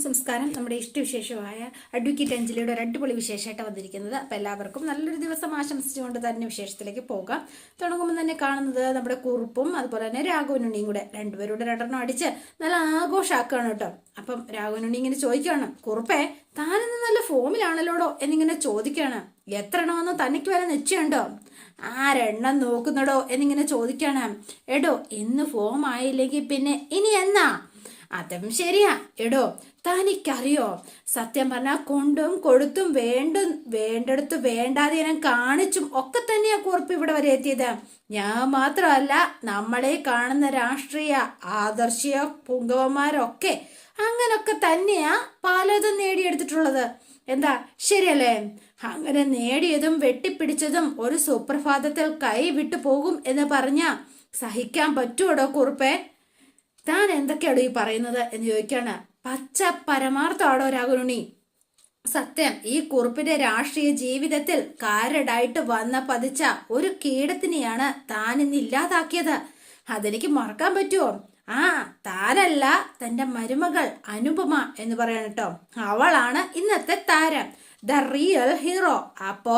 സംസ്കാരം നമ്മുടെ ഇഷ്ടവിശേഷമായ അഡ്വക്കേറ്റ് അഞ്ജലിയുടെ ഒരു അടിപൊളി വിശേഷമായിട്ട് വന്നിരിക്കുന്നത്. അപ്പം എല്ലാവർക്കും നല്ലൊരു ദിവസം ആശംസിച്ചുകൊണ്ട് തന്നെ വിശേഷത്തിലേക്ക് പോകാം. തുടങ്ങുമ്പോൾ തന്നെ കാണുന്നത് നമ്മുടെ കുറുപ്പും അതുപോലെ തന്നെ രാഘവനുണ്ണിയും കൂടെ രണ്ടുപേരുടെ രണ്ടെണ്ണം അടിച്ച് നല്ല ആഘോഷമാക്കുകയാണ് കേട്ടോ. അപ്പം രാഘവനുണ്ണി ഇങ്ങനെ ചോദിക്കുകയാണ് കുറുപ്പേ താനിന്ന് നല്ല ഫോമിലാണല്ലോടോ? എന്നിങ്ങനെ ചോദിക്കുകയാണ് എത്ര എണ്ണമെന്ന് തനിക്ക് വരെ നിശ്ചയുണ്ടോ ആരെണ്ണം നോക്കുന്നടോ? എന്നിങ്ങനെ ചോദിക്കുകയാണ് എടോ ഇന്ന് ഫോം ആയില്ലെങ്കിൽ പിന്നെ ഇനി എന്നാ? അതും ശരിയാ. എടോ തനിക്കറിയോ? സത്യം പറഞ്ഞാൽ കൊണ്ടും കൊടുത്തും വേണ്ടും വേണ്ടെടുത്ത് വേണ്ടാതെ ഞാൻ കാണിച്ചും ഒക്കെ തന്നെയാ കുറിപ്പ് ഇവിടെ വരെ എത്തിയത്. ഞാൻ മാത്രമല്ല നമ്മളെ കാണുന്ന രാഷ്ട്രീയ ആദർശീയ പുങ്കവന്മാരൊക്കെ അങ്ങനൊക്കെ തന്നെയാ പലതും നേടിയെടുത്തിട്ടുള്ളത്. എന്താ? ശരിയല്ലേ? അങ്ങനെ നേടിയതും വെട്ടിപ്പിടിച്ചതും ഒരു സുപ്രഭാതത്തിൽ കൈ വിട്ടു പോകും എന്ന് പറഞ്ഞ സഹിക്കാൻ പറ്റുമോടോ കുറുപ്പേ? താൻ എന്തൊക്കെയാണോ ഈ പറയുന്നത് എന്ന് ചോദിക്കാണ്. പച്ച പരമാർത്ഥമാണോ രാഹുലുണി സത്യം ഈ കുറിപ്പിന്റെ രാഷ്ട്രീയ ജീവിതത്തിൽ കാരടായിട്ട് വന്ന പതിച്ച ഒരു കീടത്തിനെയാണ് താൻ ഇന്ന് ഇല്ലാതാക്കിയത്. അതെനിക്ക് മറക്കാൻ പറ്റുമോ? ആ താരല്ല തന്റെ മരുമകൾ അനുപമ എന്ന് പറയണം കേട്ടോ. അവളാണ് ഇന്നത്തെ താരം ദ റിയൽ ഹീറോ. അപ്പോ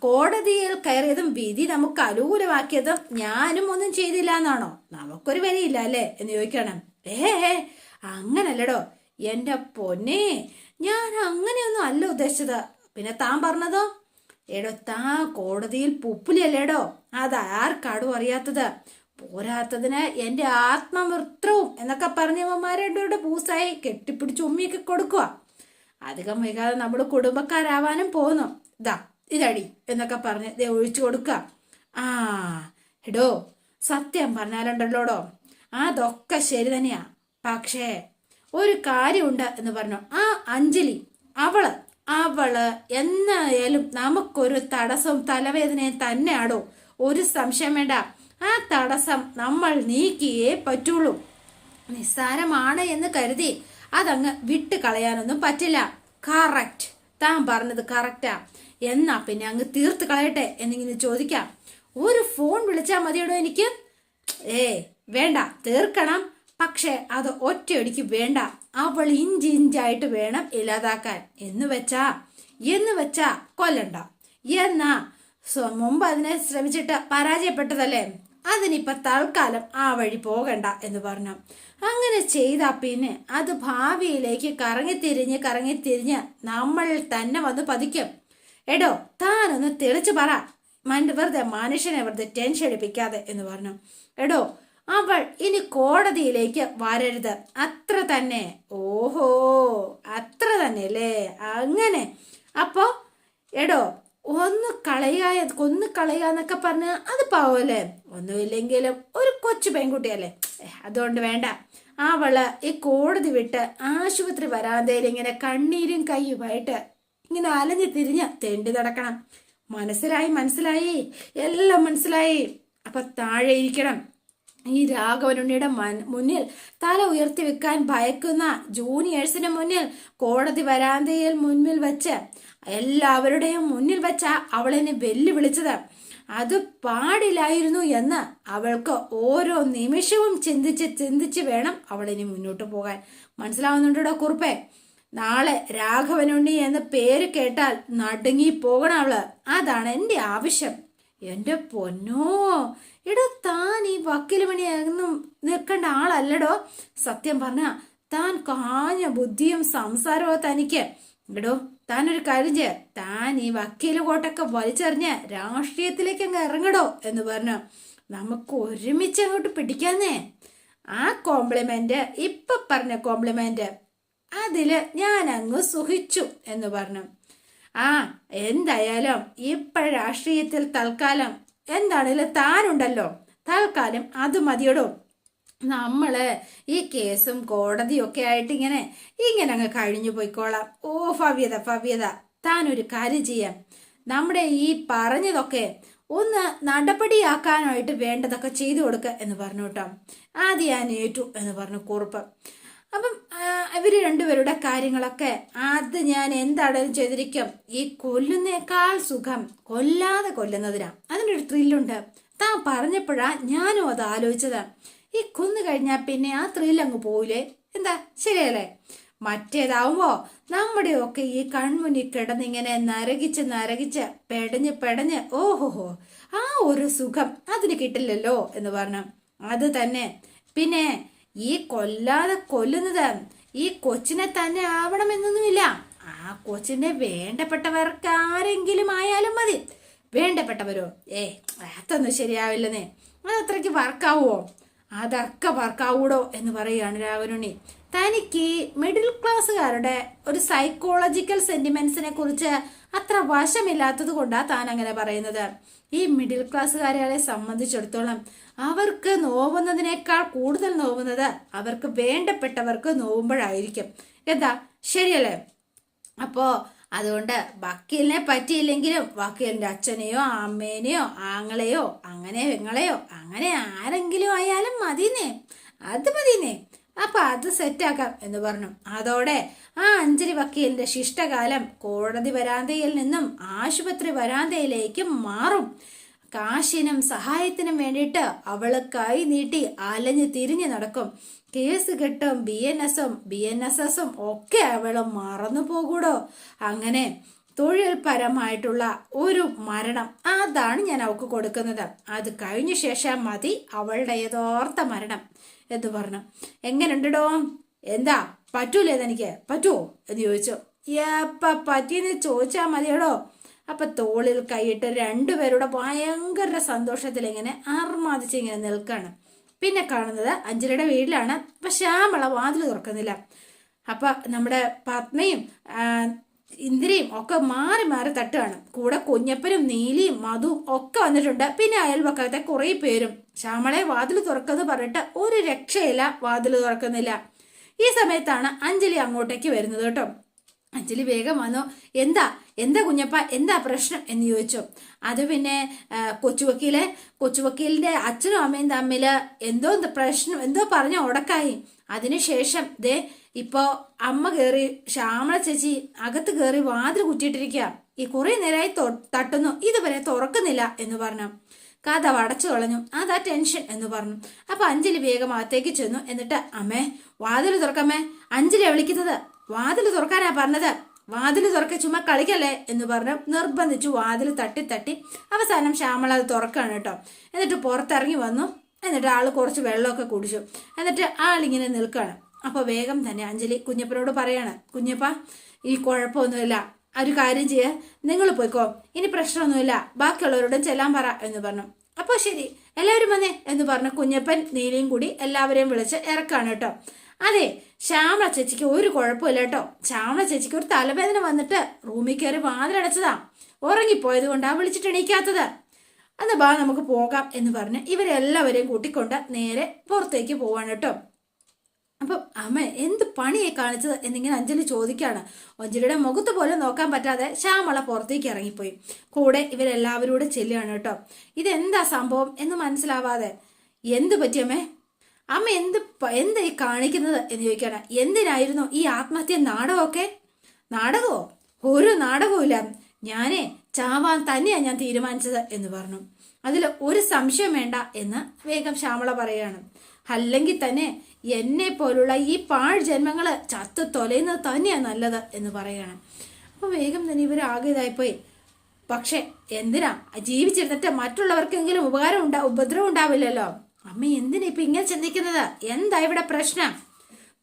കോടതിയിൽ കയറിയതും വിധി നമുക്ക് അനുകൂലമാക്കിയതും ഞാനും ഒന്നും ചെയ്തില്ല എന്നാണോ നമുക്കൊരു വിലയില്ല അല്ലേ? എന്ന് ചോദിക്കണം ഏ അങ്ങനല്ലടോ. എന്റെ പൊന്നെ ഞാൻ അങ്ങനെയൊന്നും അല്ല ഉദ്ദേശിച്ചത്. പിന്നെ താൻ പറഞ്ഞതോ? എടോ താൻ കോടതിയിൽ പുപ്പുലിയല്ലേടോ? അത് ആർക്കാടും അറിയാത്തത്? പോരാത്തതിന് എന്റെ ആത്മവൃത്രവും എന്നൊക്കെ പറഞ്ഞവന്മാരുടെ പൂസായി കെട്ടിപ്പിടിച്ച് ഉമ്മിയൊക്കെ കൊടുക്കുക അധികം വൈകാതെ നമ്മൾ കുടുംബക്കാരാവാനും പോകുന്നു ഇതാ ഇതടി എന്നൊക്കെ പറഞ്ഞ് ദേ ഒഴിച്ചു കൊടുക്കുക ആ എടോ സത്യം പറഞ്ഞാലുണ്ടല്ലോടോ? അതൊക്കെ ശരി തന്നെയാ. പക്ഷേ ഒരു കാര്യമുണ്ട് എന്ന് പറഞ്ഞു. ആ അഞ്ജലി അവൾ അവൾ എന്നായാലും നമുക്കൊരു തടസ്സവും തലവേദനയും തന്നെയാടോ? ഒരു സംശയം വേണ്ട. ആ തടസ്സം നമ്മൾ നീക്കിയേ പറ്റുള്ളൂ. നിസ്സാരമാണ് എന്ന് കരുതി അതങ്ങ് വിട്ട് കളയാനൊന്നും പറ്റില്ല. കറക്റ്റ്. താൻ പറഞ്ഞത് കറക്റ്റാ. എന്നാ പിന്നെ അങ്ങ് തീർത്ത് കളയട്ടെ എന്നിങ്ങനെ ചോദിക്കാം. ഒരു ഫോൺ വിളിച്ചാ മതിയടോ എനിക്ക്? ഏ വേണ്ട. തീർക്കണം. പക്ഷെ അത് ഒറ്റയടിക്ക് വേണ്ട. അവൾ ഇഞ്ചി ഇഞ്ചായിട്ട് വേണം ഇല്ലാതാക്കാൻ. എന്ന് വെച്ചാ? എന്ന് വെച്ചാ? കൊല്ലണ്ട. എന്നാ? മുമ്പ് അതിനെ ശ്രമിച്ചിട്ട് പരാജയപ്പെട്ടതല്ലേ? അതിനിപ്പോ തൽക്കാലം ആ വഴി പോകണ്ട എന്ന് പറഞ്ഞു. അങ്ങനെ ചെയ്താ പിന്നെ അത് ഭാവിയിലേക്ക് കറങ്ങിത്തിരിഞ്ഞ് കറങ്ങിത്തിരിഞ്ഞ് നമ്മൾ തന്നെ വന്ന് പതിക്കും. എടോ താനൊന്ന് തെളിച്ചു പറ. വെറുതെ മനുഷ്യനെ വെറുതെ ടെൻഷൻ എടുപ്പിക്കാതെ എന്ന് പറഞ്ഞു. എടോ അവൾ ഇനി കോടതിയിലേക്ക് വരരുത്. അത്ര തന്നെ. ഓഹോ അത്ര തന്നെ അല്ലേ? അങ്ങനെ. അപ്പോ എടോ ഒന്ന് കളയുക കൊന്നു കളയുക എന്നൊക്കെ പറഞ്ഞ അത് പാവല്ലേ? ഒന്നുമില്ലെങ്കിലും ഒരു കൊച്ചു പെൺകുട്ടിയല്ലേ? അതുകൊണ്ട് വേണ്ട. അവൾ ഈ കോടതി വിട്ട് ആശുപത്രി വരാന്തയിൽ ഇങ്ങനെ കണ്ണീരും കയ്യുമായിട്ട് ഇങ്ങനെ അലഞ്ഞു തിരിഞ്ഞ് തെണ്ടി നടക്കണം. മനസ്സിലായി മനസ്സിലായി. എല്ലാം മനസ്സിലായി. അപ്പൊ താഴെ ഇരിക്കണം. ഈ രാഘവനുണ്ണിയുടെ മുന്നിൽ തല ഉയർത്തി വെക്കാൻ ഭയക്കുന്ന ജൂനിയേഴ്സിന് മുന്നിൽ കോടതി വരാന്തയിൽ മുന്നിൽ വെച്ച് എല്ലാവരുടെയും മുന്നിൽ വെച്ച അവളെന്നെ വെല്ലുവിളിച്ചത്. അത് പാടില്ലായിരുന്നു എന്ന് അവൾക്ക് ഓരോ നിമിഷവും ചിന്തിച്ച് ചിന്തിച്ച് വേണം അവളിനി മുന്നോട്ട് പോകാൻ. മനസ്സിലാവുന്നുണ്ടോ കുറുപ്പേ? നാളെ രാഘവനുണ്ണി എന്ന പേര് കേട്ടാൽ നടുങ്ങി പോകണം അവൾ. അതാണ് എന്റെ ആവശ്യം. എന്റെ പൊന്നോ. എടോ താൻ ഈ വക്കീൽ പണിയൊന്നും നിൽക്കേണ്ട ആളല്ലടോ. സത്യം പറഞ്ഞ താൻ കാഞ്ഞ ബുദ്ധിയും സംസാരമോ തനിക്ക്. എടോ താൻ ഒരു കാര്യം ചെയ്യ. താൻ ഈ വക്കീൽ കോട്ടൊക്കെ വലിച്ചെറിഞ്ഞ് രാഷ്ട്രീയത്തിലേക്ക് അങ്ങ് ഇറങ്ങടോ എന്ന് പറഞ്ഞു നമുക്ക് ഒരുമിച്ച് അങ്ങോട്ട് പിടിക്കാന്നേ. ആ കോംപ്ലിമെന്റ് ഇപ്പൊ പറഞ്ഞ കോംപ്ലിമെന്റ് അതിൽ ഞാൻ അങ്ങ് സുഖിച്ചു എന്ന് പറഞ്ഞു. ആ എന്തായാലും ഇപ്പഴ രാഷ്ട്രീയത്തിൽ തൽക്കാലം എന്താണേലും താനുണ്ടല്ലോ. തൽക്കാലം അത് മതിയടോ. നമ്മൾ ഈ കേസും കോടതിയും ഒക്കെ ആയിട്ട് ഇങ്ങനെ ഇങ്ങനെ അങ്ങ് കഴിഞ്ഞു പോയിക്കോളാം. ഓ ഭവ്യത ഭവ്യത. താനൊരു കാര്യം ചെയ്യാം. നമ്മുടെ ഈ പറഞ്ഞതൊക്കെ ഒന്ന് നടപടിയാക്കാനായിട്ട് വേണ്ടതൊക്കെ ചെയ്തു കൊടുക്ക എന്ന് പറഞ്ഞു കേട്ടോ. ആദ്യം ഞാൻ ഏറ്റു എന്ന് പറഞ്ഞു കുറുപ്പ്. അപ്പം ഇവർ രണ്ടുപേരുടെ കാര്യങ്ങളൊക്കെ അത് ഞാൻ എന്താണേലും ചെയ്തിരിക്കും. ഈ കൊല്ലുന്നേക്കാൾ സുഖം കൊല്ലാതെ കൊല്ലുന്നതിനാ. അതിനൊരു ത്രില്ലുണ്ട് താൻ പറഞ്ഞപ്പോഴാ ഞാനും അത് ആലോചിച്ചത്. ഈ കൊന്നു കഴിഞ്ഞാൽ പിന്നെ ആ ത്രില്ലങ്ങ് പോയില്ലേ? എന്താ? ശരിയല്ലേ? മറ്റേതാവുമ്പോ നമ്മുടെയൊക്കെ ഈ കൺമുന്നിൽ കിടന്നിങ്ങനെ നരകിച്ച് നരകിച്ച് പെടഞ്ഞ് പെടഞ്ഞ് ഓഹോഹോ ആ ഒരു സുഖം അതിന് കിട്ടില്ലല്ലോ എന്ന് പറഞ്ഞു. അത് തന്നെ. പിന്നെ ഈ കൊല്ലാതെ കൊല്ലുന്നത് ഈ കൊച്ചിനെ തന്നെ ആവണമെന്നൊന്നുമില്ല. ആ കൊച്ചിനെ വേണ്ടപ്പെട്ടവർക്ക് ആരെങ്കിലും ആയാലും മതി. വേണ്ടപ്പെട്ടവരോ? ഏ അതൊന്നും ശരിയാവില്ലെന്നേ. അത് അത്രയ്ക്ക് വർക്കാവോ അതൊക്കെ വർക്കാവൂടോ എന്ന് പറയുകയാണ് രാഘവനുണ്ണി തനിക്ക് മിഡിൽ ക്ലാസ്സുകാരുടെ ഒരു സൈക്കോളജിക്കൽ സെന്റിമെന്റ്സിനെ കുറിച്ച് അത്ര വശമില്ലാത്തത് കൊണ്ടാണ് താൻ അങ്ങനെ പറയുന്നത്. ഈ മിഡിൽ ക്ലാസ്സുകാരെ സംബന്ധിച്ചിടത്തോളം അവർക്ക് നോവുന്നതിനേക്കാൾ കൂടുതൽ നോവുന്നത് അവർക്ക് വേണ്ടപ്പെട്ടവർക്ക് നോവുമ്പോഴായിരിക്കും. എന്താ? ശരിയല്ലേ? അപ്പോ അതുകൊണ്ട് വക്കീലിനെ പറ്റിയില്ലെങ്കിലും വക്കീലിന്റെ അച്ഛനെയോ അമ്മേനെയോ ആങ്ങളെയോ അങ്ങനെ പെങ്ങളെയോ അങ്ങനെ ആരെങ്കിലും ആയാലും മതിന്നേ. അത് മതിന്നേ. അപ്പൊ അത് സെറ്റാക്കാം എന്ന് പറഞ്ഞു. അതോടെ ആ അഞ്ജലി വക്കീലിന്റെ ശിഷ്ടകാലം കോടതി വരാന്തയിൽ നിന്നും ആശുപത്രി വരാന്തയിലേക്ക് മാറും. കാശിനും സഹായത്തിനും വേണ്ടിയിട്ട് അവൾ കൈ നീട്ടി അലഞ്ഞു തിരിഞ്ഞു നടക്കും. കേസ് കെട്ടും ബി എൻ എസും ബി എൻ എസ് എസും ഒക്കെ അവൾ മറന്നു പോകൂടോ? അങ്ങനെ തൊഴിൽ പരമായിട്ടുള്ള ഒരു മരണം. അതാണ് ഞാൻ അവൾക്ക് കൊടുക്കുന്നത്. അത് കഴിഞ്ഞ ശേഷം മതി അവളുടെ യഥാർത്ഥ മരണം എന്ന് പറഞ്ഞു. എങ്ങനെയുണ്ടോ എന്താ? പറ്റൂലേ എനിക്ക് പറ്റുമോ എന്ന് ചോദിച്ചു. എപ്പ പറ്റിയെന്ന് ചോദിച്ചാൽ മതിയടോ. അപ്പൊ തോളിൽ കൈയിട്ട് രണ്ടുപേരുടെ ഭയങ്കര സന്തോഷത്തിൽ ഇങ്ങനെ ആർമാദിച്ച് ഇങ്ങനെ നിൽക്കാണ്. പിന്നെ കാണുന്നത് അഞ്ജലിയുടെ വീട്ടിലാണ്. അപ്പൊ ശ്യാമള വാതിൽ തുറക്കുന്നില്ല. അപ്പൊ നമ്മുടെ പത്മയും ഇന്ദിരയും ഒക്കെ മാറി മാറി തട്ടുകയാണ്. കൂടെ കുഞ്ഞപ്പനും നീലിയും മധുവും ഒക്കെ വന്നിട്ടുണ്ട്. പിന്നെ അയൽപക്കത്തെ കുറെ പേരും. ശ്യാമളെ വാതിൽ തുറക്കുന്നു പറഞ്ഞിട്ട് ഒരു രക്ഷയില്ല വാതിൽ തുറക്കുന്നില്ല. ഈ സമയത്താണ് അഞ്ജലി അങ്ങോട്ടേക്ക് വരുന്നത് കേട്ടോ. അഞ്ജലി വേഗം വന്നു. എന്താ? എന്താ കുഞ്ഞപ്പ? എന്താ പ്രശ്നം? എന്ന് ചോദിച്ചു. അത് പിന്നെ കൊച്ചുവക്കീലെ കൊച്ചുവക്കീലിന്റെ അച്ഛനും അമ്മയും തമ്മിൽ എന്തോ പ്രശ്നം എന്തോ പറഞ്ഞ ഉടക്കായി. അതിനുശേഷം ദേ ഇപ്പോ അമ്മ കേറി ശ്യാമള ചേച്ചി അകത്ത് കേറി വാതിൽ കുറ്റിയിട്ടിരിക്കുക ഈ കുറെ നേരമായി തട്ടുന്നു. ഇതുവരെ തുറക്കുന്നില്ല എന്ന് പറഞ്ഞു. കഥ അടച്ചു കളഞ്ഞു. അതാ ടെൻഷൻ എന്ന് പറഞ്ഞു. അപ്പൊ അഞ്ജലി വേഗം അകത്തേക്ക് ചെന്നു. എന്നിട്ട് അമ്മേ വാതിൽ തുറക്കമ്മേ. അഞ്ജലിയാ വിളിക്കുന്നത്. വാതിൽ തുറക്കാനാ പറഞ്ഞത്. വാതിൽ തുറക്ക ചുമ്മാ കളിക്കല്ലേ? എന്ന് പറഞ്ഞു. നിർബന്ധിച്ചു വാതിൽ തട്ടി തട്ടി. അവസാനം ശ്യാമള അത് തുറക്കാണ് കേട്ടോ. എന്നിട്ട് പുറത്തിറങ്ങി വന്നു. എന്നിട്ട് ആൾ കുറച്ച് വെള്ളമൊക്കെ കുടിച്ചു. എന്നിട്ട് ആളിങ്ങനെ നിൽക്കുകയാണ് അപ്പോൾ വേഗം തന്നെ അഞ്ജലി കുഞ്ഞപ്പനോട് പറയാണ് കുഞ്ഞപ്പ ഈ കുഴപ്പമൊന്നുമില്ല. ഒരു കാര്യം ചെയ്യ. നിങ്ങൾ പോയിക്കോ. ഇനി പ്രശ്നമൊന്നുമില്ല. ബാക്കിയുള്ളവരോടും ചെല്ലാൻ പറ എന്ന് പറഞ്ഞു. അപ്പോൾ ശരി. എല്ലാവരും വന്നേ എന്ന് പറഞ്ഞു കുഞ്ഞപ്പൻ നീലയും കൂടി എല്ലാവരെയും വിളിച്ച് ഇറക്കാണ് കേട്ടോ. അതെ ശ്യാമള ചേച്ചിക്ക് ഒരു കുഴപ്പമില്ല കേട്ടോ. ശ്യാമള ചേച്ചിക്ക് ഒരു തലവേദന വന്നിട്ട് റൂമിൽ കയറി വാതിലടച്ചതാ. ഉറങ്ങിപ്പോയത് കൊണ്ടാ വിളിച്ചിട്ട് എണീക്കാത്തത്. അന്ന് ബാ നമുക്ക് പോകാം എന്ന് പറഞ്ഞ് ഇവരെല്ലാവരെയും കൂട്ടിക്കൊണ്ട് നേരെ പുറത്തേക്ക് പോവാണ് കേട്ടോ. അപ്പം അമ്മ എന്ത് പണിയെ കാണിച്ചത്? എന്നിങ്ങനെ അഞ്ജലി ചോദിക്കുകയാണ് അഞ്ജലിയുടെ മുഖത്ത് പോലും നോക്കാൻ പറ്റാതെ ശ്യാമള പുറത്തേക്ക് ഇറങ്ങിപ്പോയി. കൂടെ ഇവരെല്ലാവരും ചെല്ലുകയാണ് കേട്ടോ. ഇതെന്താ സംഭവം എന്ന് മനസ്സിലാവാതെ എന്ത് പറ്റിയമ്മേ അമ്മ? എന്ത് എന്താ ഈ കാണിക്കുന്നത്? എന്ന് ചോദിക്കാണ് എന്തിനായിരുന്നു ഈ ആത്മഹത്യ നാടകമൊക്കെ? നാടകമോ? ഒരു നാടകവും ഇല്ല. ഞാനേ ചാവാൻ തന്നെയാണ് ഞാൻ തീരുമാനിച്ചത് എന്ന് പറഞ്ഞു. അതിൽ ഒരു സംശയം വേണ്ട എന്ന് വേഗം ശ്യാമള പറയാണ് അല്ലെങ്കിൽ തന്നെ എന്നെ പോലുള്ള ഈ പാഴ് ജന്മങ്ങൾ ചത്ത് തൊലയുന്നത് തന്നെയാണ് നല്ലത് എന്ന് പറയുകയാണ്. അപ്പോൾ വേഗം തന്നെ ഇവർ ആകെ ഇതായിപ്പോയി. പക്ഷെ എന്തിനാ? ജീവിച്ചിരുന്നിട്ട് മറ്റുള്ളവർക്കെങ്കിലും ഉപകാരം ഉണ്ടാ ഉപദ്രവം ഉണ്ടാവില്ലല്ലോ? അമ്മ എന്തിനാ ഇപ്പൊ ഇങ്ങനെ ചിന്തിക്കുന്നത്? എന്താ ഇവിടെ പ്രശ്നം?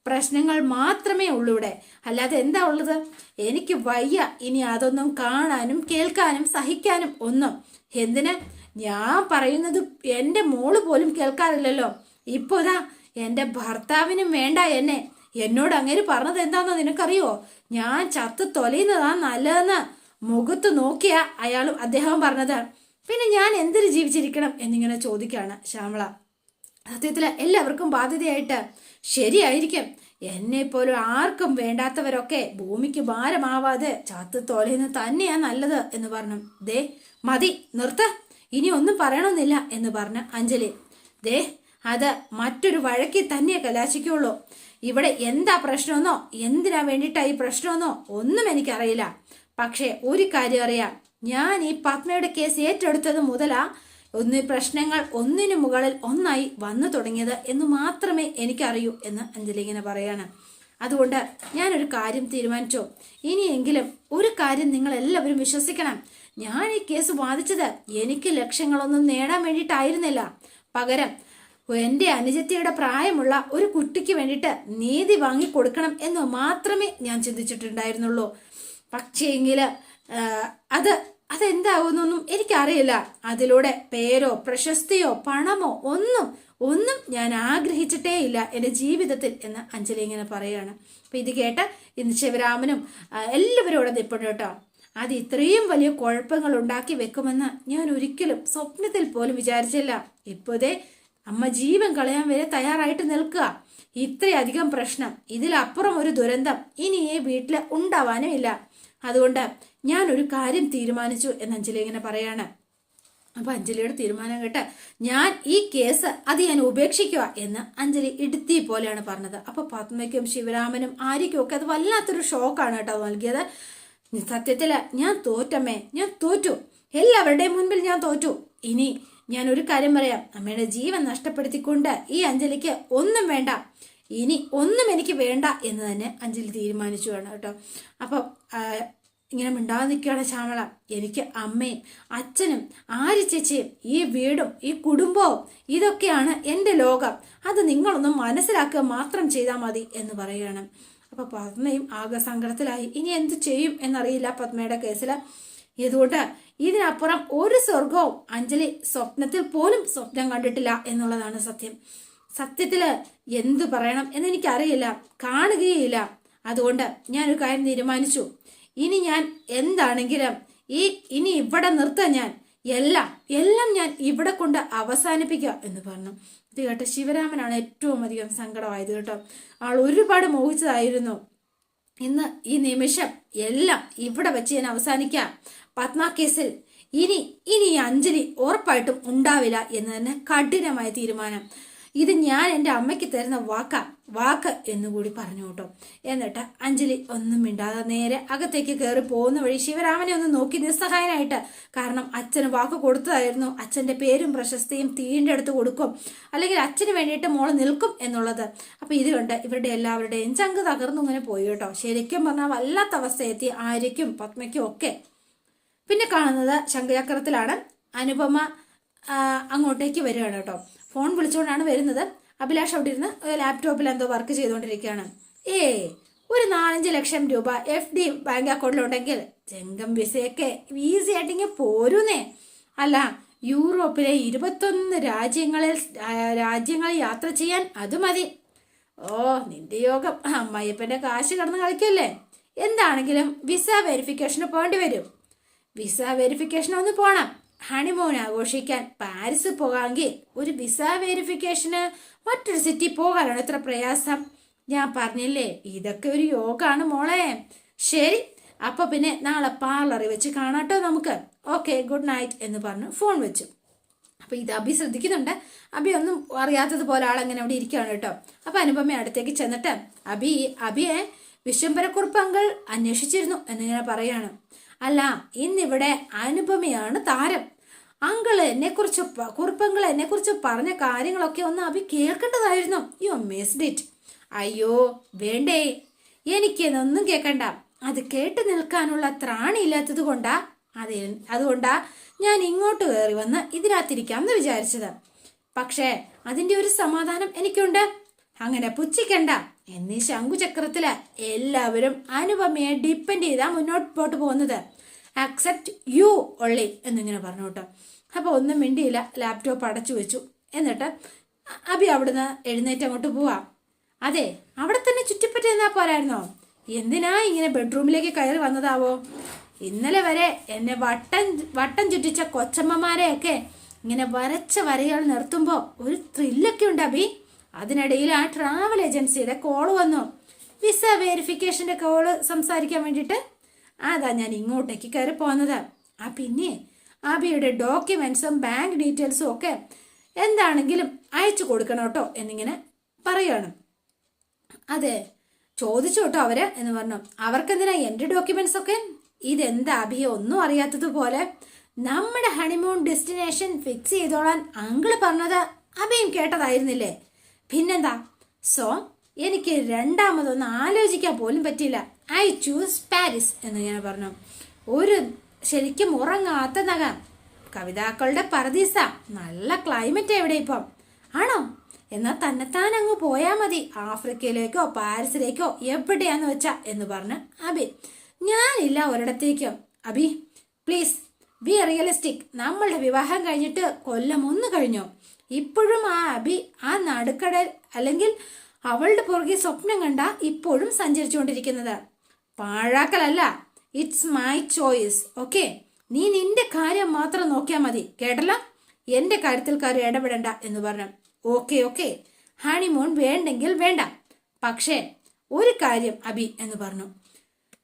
പ്രശ്നങ്ങൾ മാത്രമേ ഉള്ളൂ ഇവിടെ. അല്ലാതെ എന്താ ഉള്ളത്? എനിക്ക് വയ്യ ഇനി അതൊന്നും കാണാനും കേൾക്കാനും സഹിക്കാനും ഒന്നും. എന്തിന്? ഞാൻ പറയുന്നത് എന്റെ മോൾ പോലും കേൾക്കാറില്ലല്ലോ. ഇപ്പോതാ എന്റെ ഭർത്താവിനും വേണ്ട എന്നെ. എന്നോട് അങ്ങനെ പറഞ്ഞത് എന്താണെന്ന് നിനക്കറിയോ? ഞാൻ ചത്ത് തൊലയുന്നതാ നല്ലതെന്ന് മുഖത്ത് നോക്കിയ അയാളും അദ്ദേഹം പറഞ്ഞത്. പിന്നെ ഞാൻ എന്തിനു ജീവിച്ചിരിക്കണം എന്നിങ്ങനെ ചോദിക്കാണ് ശ്യാമള. സത്യത്തിൽ എല്ലാവർക്കും ബാധ്യതയായിട്ട് ശരിയായിരിക്കും. എന്നെ പോലും ആർക്കും വേണ്ടാത്തവരൊക്കെ ഭൂമിക്ക് ഭാരമാവാതെ ചത്ത് തൊലയുന്ന തന്നെയാ നല്ലത് എന്ന് പറഞ്ഞു. ദേ മതി നിർത്ത. ഇനി ഒന്നും പറയണമെന്നില്ല എന്ന് പറഞ്ഞ അഞ്ജലി. ദേ അത് മറ്റൊരു വഴക്കി തന്നെ കലാശിക്കുള്ളൂ. ഇവിടെ എന്താ പ്രശ്നമെന്നോ എന്തിനാ വേണ്ടിയിട്ടാ ഈ പ്രശ്നമെന്നോ ഒന്നും എനിക്കറിയില്ല. പക്ഷേ ഒരു കാര്യം അറിയാം. ഞാൻ ഈ പത്മയുടെ കേസ് ഏറ്റെടുത്തത് മുതലാ ഒന്ന് പ്രശ്നങ്ങൾ ഒന്നിനു മുകളിൽ ഒന്നായി വന്നു തുടങ്ങിയത് എന്ന് മാത്രമേ എനിക്കറിയൂ എന്ന് അഞ്ജലി ഇങ്ങനെ പറയാണ്. അതുകൊണ്ട് ഞാനൊരു കാര്യം തീരുമാനിച്ചു. ഇനിയെങ്കിലും ഒരു കാര്യം നിങ്ങൾ എല്ലാവരും വിശ്വസിക്കണം. ഞാൻ ഈ കേസ് വാദിച്ചത് എനിക്ക് ലക്ഷ്യങ്ങളൊന്നും നേടാൻ വേണ്ടിയിട്ടായിരുന്നില്ല. പകരം എന്റെ അനുജത്തിയുടെ പ്രായമുള്ള ഒരു കുട്ടിക്ക് വേണ്ടിയിട്ട് നീതി വാങ്ങി കൊടുക്കണം എന്ന് മാത്രമേ ഞാൻ ചിന്തിച്ചിട്ടുണ്ടായിരുന്നുള്ളൂ. പക്ഷേങ്കിൽ അത് അതെന്താവുന്നൊന്നും എനിക്കറിയില്ല. അതിലൂടെ പേരോ പ്രശസ്തിയോ പണമോ ഒന്നും ഒന്നും ഞാൻ ആഗ്രഹിച്ചിട്ടേ ഇല്ല എന്റെ ജീവിതത്തിൽ എന്ന് അഞ്ജലി ഇങ്ങനെ പറയുകയാണ്. അപ്പൊ ഇത് കേട്ട് ഇന്ന് ശിവരാമനും എല്ലാവരോടും നിൽപ്പുണ്ട് കേട്ടോ. അത് ഇത്രയും വലിയ കുഴപ്പങ്ങൾ ഉണ്ടാക്കി വെക്കുമെന്ന് ഞാൻ ഒരിക്കലും സ്വപ്നത്തിൽ പോലും വിചാരിച്ചില്ല. ഇപ്പോഴേ അമ്മ ജീവൻ കളയാൻ വരെ തയ്യാറായിട്ട് നിൽക്കുക. ഇത്രയധികം പ്രശ്നം. ഇതിലപ്പുറം ഒരു ദുരന്തം ഇനി ഈ വീട്ടിൽ ഉണ്ടാവാനും ഇല്ല. അതുകൊണ്ട് ഞാൻ ഒരു കാര്യം തീരുമാനിച്ചു എന്ന് അഞ്ജലി ഇങ്ങനെ പറയാണ്. അപ്പൊ അഞ്ജലിയുടെ തീരുമാനം കേട്ട് ഞാൻ ഈ കേസ് അത് ഞാൻ ഉപേക്ഷിക്കുക എന്ന് അഞ്ജലി ഇടുത്തി പോലെയാണ് പറഞ്ഞത്. അപ്പൊ പത്മയ്ക്കും ശിവരാമനും ആര്യയ്ക്കും ഒക്കെ അത് വല്ലാത്തൊരു ഷോക്കാണ് കേട്ടോ നൽകിയത്. സത്യത്തിൽ ഞാൻ തോറ്റമ്മേ ഞാൻ തോറ്റു. എല്ലാവരുടെയും മുൻപിൽ ഞാൻ തോറ്റു. ഇനി ഞാൻ ഒരു കാര്യം പറയാം. അമ്മയുടെ ജീവൻ നഷ്ടപ്പെടുത്തിക്കൊണ്ട് ഈ അഞ്ജലിക്ക് ഒന്നും വേണ്ട. ഇനി ഒന്നും എനിക്ക് വേണ്ട എന്ന് തന്നെ അഞ്ജലി തീരുമാനിച്ചു വേണം കേട്ടോ. അപ്പം ഇങ്ങനെ മിണ്ടാതെ നിൽക്കുകയാണ് ശ്യാമള. എനിക്ക് അമ്മയും അച്ഛനും ആരി ചേച്ചിയും ഈ വീടും ഈ കുടുംബവും ഇതൊക്കെയാണ് എന്റെ ലോകം. അത് നിങ്ങളൊന്നും മനസ്സിലാക്കുക മാത്രം ചെയ്താൽ മതി എന്ന് പറയുകയാണ്. അപ്പൊ പത്മയും ആകെ സങ്കടത്തിലായി ഇനി എന്ത് ചെയ്യും എന്നറിയില്ല പത്മയുടെ കേസിൽ ഇതുകൊണ്ട് ഇതിനപ്പുറം ഒരു സ്വർഗവും അഞ്ജലി സ്വപ്നത്തിൽ പോലും സ്വപ്നം കണ്ടിട്ടില്ല എന്നുള്ളതാണ് സത്യം. സത്യത്തിൽ എന്തു പറയണം എന്ന് എനിക്കറിയില്ല കാണുകയില്ല. അതുകൊണ്ട് ഞാൻ ഒരു കാര്യം തീരുമാനിച്ചു. ഇനി ഞാൻ എന്താണെങ്കിലും ഈ ഇനി ഇവിടെ നിർത്താൻ ഞാൻ എല്ലാം എല്ലാം ഞാൻ ഇവിടെ കൊണ്ട് അവസാനിപ്പിക്കുക എന്ന് പറഞ്ഞു. ഇത് കേട്ടോ ശിവരാമനാണ് ഏറ്റവും അധികം സങ്കടമായത് കേട്ടോ. ആൾ ഒരുപാട് മോഹിച്ചതായിരുന്നു. ഇന്ന് ഈ നിമിഷം എല്ലാം ഇവിടെ വെച്ച് ഞാൻ അവസാനിക്കാം. പത്മ കേസിൽ ഇനി ഇനി അഞ്ജലി ഉറപ്പായിട്ടും ഉണ്ടാവില്ല എന്ന് തന്നെ കഠിനമായ തീരുമാനം. ഇത് ഞാൻ എന്റെ അമ്മയ്ക്ക് തരുന്ന വാക്ക വാക്ക് എന്നുകൂടി പറഞ്ഞു കേട്ടോ. എന്നിട്ട് അഞ്ജലി ഒന്നും മിണ്ടാതെ നേരെ അകത്തേക്ക് കയറി പോകുന്ന വഴി ശിവരാമനെ ഒന്ന് നോക്കി നിസ്സഹായനായിട്ട്. കാരണം അച്ഛന് വാക്ക് കൊടുത്തതായിരുന്നു. അച്ഛന്റെ പേരും പ്രശസ്തിയും തീണ്ടെടുത്ത് കൊടുക്കും. അല്ലെങ്കിൽ അച്ഛന് വേണ്ടിയിട്ട് മോൾ നിൽക്കും എന്നുള്ളത്. അപ്പൊ ഇത് കണ്ട് ഇവരുടെ എല്ലാവരുടെയും ചങ്ക് തകർന്നു ഇങ്ങനെ പോയി കേട്ടോ. ശരിക്കും പറഞ്ഞാൽ വല്ലാത്ത അവസ്ഥയെത്തി ആര്യയ്ക്കും പത്മയ്ക്കും ഒക്കെ. പിന്നെ കാണുന്നത് ശംഖചക്രത്തിലാണ്. അനുപമ അങ്ങോട്ടേക്ക് വരികയാണ് കേട്ടോ. ഫോൺ വിളിച്ചുകൊണ്ടാണ് വരുന്നത്. അഭിലാഷ് അവിടെ ഇരുന്ന് ലാപ്ടോപ്പിൽ എന്തോ വർക്ക് ചെയ്തുകൊണ്ടിരിക്കുകയാണ് ഏ ഒരു നാലഞ്ച് ലക്ഷം രൂപ എഫ് ഡി ബാങ്ക് അക്കൗണ്ടിലുണ്ടെങ്കിൽ ജംഗം വിസയൊക്കെ ഈസി ആയിട്ട് ഇങ്ങനെ പോരുന്നേ. അല്ല യൂറോപ്പിലെ ഇരുപത്തൊന്ന് രാജ്യങ്ങളിൽ രാജ്യങ്ങളിൽ യാത്ര ചെയ്യാൻ അത് മതി. ഓ നിന്റെ യോഗം. അമ്മായിപ്പന്റെ കാശ് കടന്ന് കളിക്കല്ലേ? എന്താണെങ്കിലും വിസ വെരിഫിക്കേഷന് പോകേണ്ടി വരും. വിസ വെരിഫിക്കേഷൻ ഒന്ന് പോണം. ഹണിമൂൺ ആഘോഷിക്കാൻ പാരീസ് പോകാമെങ്കിൽ ഒരു വിസ വെരിഫിക്കേഷന് മറ്റൊരു സിറ്റി പോകാനാണ് ഇത്ര പ്രയാസം. ഞാൻ പറഞ്ഞില്ലേ ഇതൊക്കെ ഒരു യോഗമാണ് മോളെ. ശരി അപ്പൊ പിന്നെ നാളെ പാർലറിൽ വെച്ച് കാണാട്ടോ നമുക്ക്. ഓക്കെ ഗുഡ് നൈറ്റ് എന്ന് പറഞ്ഞ് ഫോൺ വെച്ചു. അപ്പൊ ഇത് അഭി ശ്രദ്ധിക്കുന്നുണ്ട്. അഭി ഒന്നും അറിയാത്തതുപോലെ ആളങ്ങനെ അവിടെ ഇരിക്കുകയാണ് കേട്ടോ. അപ്പൊ അനുപമ അടുത്തേക്ക് ചെന്നിട്ട് അഭി അഭിയെ വിശ്വംബരക്കുറിപ്പ് അങ്കൾ അന്വേഷിച്ചിരുന്നു എന്നിങ്ങനെ പറയാണ്. അല്ല ഇന്നിവിടെ അനുപമയാണ് താരം. അങ്കിൾ എന്നെ കുറിച്ച് എന്നെക്കുറിച്ച് എന്നെ കുറിച്ച് പറഞ്ഞ കാര്യങ്ങളൊക്കെ ഒന്ന് അഭി കേൾക്കേണ്ടതായിരുന്നു. യു മിസ്ഡ് ഇറ്റ് അയ്യോ വേണ്ടേ. എനിക്ക് എനിക്കിതൊന്നും കേൾക്കണ്ട അത് കേട്ട് നിൽക്കാനുള്ള ത്രാണിയില്ലാത്തത് കൊണ്ടാ അതെ അതുകൊണ്ടാ ഞാൻ ഇങ്ങോട്ട് കയറി വന്ന് ഇതിനകത്തിരിക്കാമെന്ന് വിചാരിച്ചത്. പക്ഷേ അതിന്റെ ഒരു സമാധാനം എനിക്കുണ്ട്. അങ്ങനെ പുച്ഛിക്കണ്ട. എന്നീ ശംഖുചക്രത്തിൽ എല്ലാവരും അനുപമയെ ഡിപ്പെൻഡ് ചെയ്താ മുന്നോട്ട് പോട്ട് പോകുന്നത്. അക്സെപ്റ്റ് യു ഒള്ളി എന്നിങ്ങനെ പറഞ്ഞു കേട്ടോ. അപ്പൊ ഒന്നും മിണ്ടിയില്ല ലാപ്ടോപ്പ് അടച്ചു വെച്ചു. എന്നിട്ട് അബി അവിടുന്ന് എഴുന്നേറ്റ് അങ്ങോട്ട് പോവാ. അതെ അവിടെ തന്നെ ചുറ്റിപ്പറ്റി എന്നാ പോരായിരുന്നോ? എന്തിനാ ഇങ്ങനെ ബെഡ്റൂമിലേക്ക് കയറി വന്നതാവോ? ഇന്നലെ വരെ എന്നെ വട്ടം വട്ടം ചുറ്റിച്ച കൊച്ചമ്മമാരെയൊക്കെ ഇങ്ങനെ വരച്ച വരകൾ നിർത്തുമ്പോ ഒരു ത്രില്ലൊക്കെ ഉണ്ട് അബി അതിനിടയിൽ ആ ട്രാവൽ ഏജൻസിയുടെ കോൾ വന്നു. വിസ വെരിഫിക്കേഷന്റെ കോൾ സംസാരിക്കാൻ വേണ്ടിയിട്ട്. അതാ ഞാൻ ഇങ്ങോട്ടേക്ക് കയറി പോകുന്നത് ആ പിന്നെ അബിയുടെ ഡോക്യുമെന്റ്സും ബാങ്ക് ഡീറ്റെയിൽസും ഒക്കെ എന്താണെങ്കിലും അയച്ചു കൊടുക്കണം കേട്ടോ എന്നിങ്ങനെ പറയാണ് അതെ ചോദിച്ചു കേട്ടോ അവർ എന്ന് പറഞ്ഞു. അവർക്കെന്തിനാ എന്റെ ഡോക്യുമെന്റ്സ് ഒക്കെ? ഇതെന്താ അഭിയെ ഒന്നും അറിയാത്തതുപോലെ നമ്മുടെ ഹണിമൂൺ ഡെസ്റ്റിനേഷൻ ഫിക്സ് ചെയ്തോളാൻ അങ്കിൾ പറഞ്ഞത് അഭിയും കേട്ടതായിരുന്നില്ലേ? പിന്നെന്താ? സോ എനിക്ക് രണ്ടാമതൊന്ന് ആലോചിക്കാൻ പോലും പറ്റിയില്ല. ഐ ചൂസ് പാരീസ് എന്ന് ഞാൻ പറഞ്ഞു. ഒരു ശരിക്കും ഉറങ്ങാത്ത നഗരം കവിതാക്കളുടെ പറദീസ നല്ല ക്ലൈമറ്റ് എവിടെ ഇപ്പം. ആണോ? എന്നാൽ തന്നെത്താൻ അങ്ങ് പോയാൽ മതി. ആഫ്രിക്കയിലേക്കോ പാരീസിലേക്കോ എവിടെയാന്ന് വെച്ചാ എന്ന് പറഞ്ഞ് അബി. ഞാനില്ല ഒരിടത്തേക്കും. അബി പ്ലീസ് ബി റിയലിസ്റ്റിക് നമ്മളുടെ വിവാഹം കഴിഞ്ഞിട്ട് കൊല്ലം ഒന്ന് കഴിഞ്ഞോ. ഇപ്പോഴും ആ അബി ആ നടുക്കടൽ അല്ലെങ്കിൽ അവളുടെ പുറകെ സ്വപ്നം കണ്ട ഇപ്പോഴും സഞ്ചരിച്ചുകൊണ്ടിരിക്കുന്നത്. പാഴാക്കലല്ല. ഇറ്റ്സ് മൈ ചോയ്സ് ഓക്കെ നീ നിന്റെ കാര്യം മാത്രം നോക്കിയാൽ മതി. കേട്ടല്ല? എന്റെ കാര്യത്തിൽ കാര്യം ഇടപെടണ്ട എന്ന് പറഞ്ഞു. ഓക്കെ ഓക്കെ ഹണിമൂൺ വേണ്ടെങ്കിൽ വേണ്ട. പക്ഷേ ഒരു കാര്യം അബി എന്ന് പറഞ്ഞു.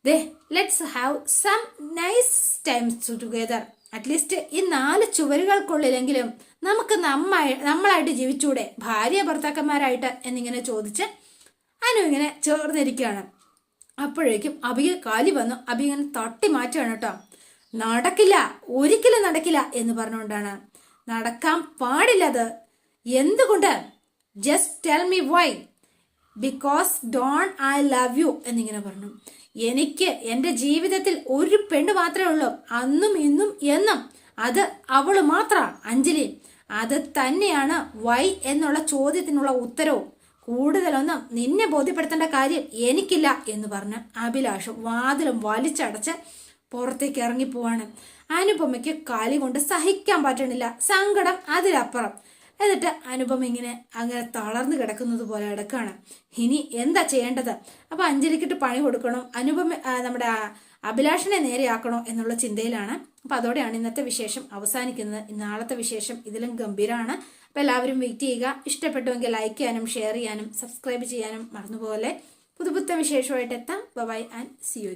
ദേ let's have some nice times together at least ഈ നാല് ചുവരുകൾക്കുള്ളിലെങ്കിലും നമുക്ക് നമ്മ നമ്മളായിട്ട് ജീവിച്ചൂടെ ഭാര്യ ഭർത്താക്കന്മാരായിട്ട് എന്നിങ്ങനെ ചോദിച്ച് അനു ഇങ്ങനെ ചേർന്നിരിക്കുകയാണ്. അപ്പോഴേക്കും അബിക കാലി വന്നു. അബി ഇങ്ങനെ തട്ടി മാറ്റുകയാണ് കേട്ടോ. നടക്കില്ല ഒരിക്കലും നടക്കില്ല എന്ന് പറഞ്ഞുകൊണ്ടാണ്. നടക്കാൻ പാടില്ലത്. എന്തുകൊണ്ട്? Just tell me why because don't I love you എന്നിങ്ങനെ പറഞ്ഞു. എനിക്ക് എന്റെ ജീവിതത്തിൽ ഒരു പെണ്ണ് മാത്രമേ ഉള്ളൂ. അന്നും ഇന്നും എന്നും അത് അവൾ മാത്രമാണ് അഞ്ജലി. അത് തന്നെയാണ് വൈ എന്നുള്ള ചോദ്യത്തിനുള്ള ഉത്തരവും. കൂടുതലൊന്നും നിന്നെ ബോധ്യപ്പെടുത്തേണ്ട കാര്യം എനിക്കില്ല എന്ന് പറഞ്ഞ് അഭിലാഷ് വാതിലും വലിച്ചടച്ച് പുറത്തേക്ക് ഇറങ്ങിപ്പോവാണ്. അനുപമയ്ക്ക് കാലി കൊണ്ട് സഹിക്കാൻ പറ്റണില്ല. സങ്കടം അതിലപ്പുറം. എന്നിട്ട് അനുപം ഇങ്ങനെ അങ്ങനെ തളർന്നു കിടക്കുന്നത് പോലെ കിടക്കുകയാണ് ഇനി എന്താ ചെയ്യേണ്ടത്? അപ്പൊ അഞ്ജലിക്കിട്ട് പണി കൊടുക്കണം. അനുപം നമ്മുടെ അഭിലാഷനെ നേരെയാക്കണോ എന്നുള്ള ചിന്തയിലാണ്. അപ്പൊ അതോടെയാണ് ഇന്നത്തെ വിശേഷം അവസാനിക്കുന്നത്. നാളത്തെ വിശേഷം ഇതിലും ഗംഭീരമാണ് അപ്പൊ എല്ലാവരും വെയിറ്റ് ചെയ്യുക. ഇഷ്ടപ്പെട്ടുവെങ്കിൽ ലൈക്ക് ചെയ്യാനും ഷെയർ ചെയ്യാനും സബ്സ്ക്രൈബ് ചെയ്യാനും മറന്നുപോലെ പുതുപുത്ത വിശേഷമായിട്ട് എത്താം. By and C U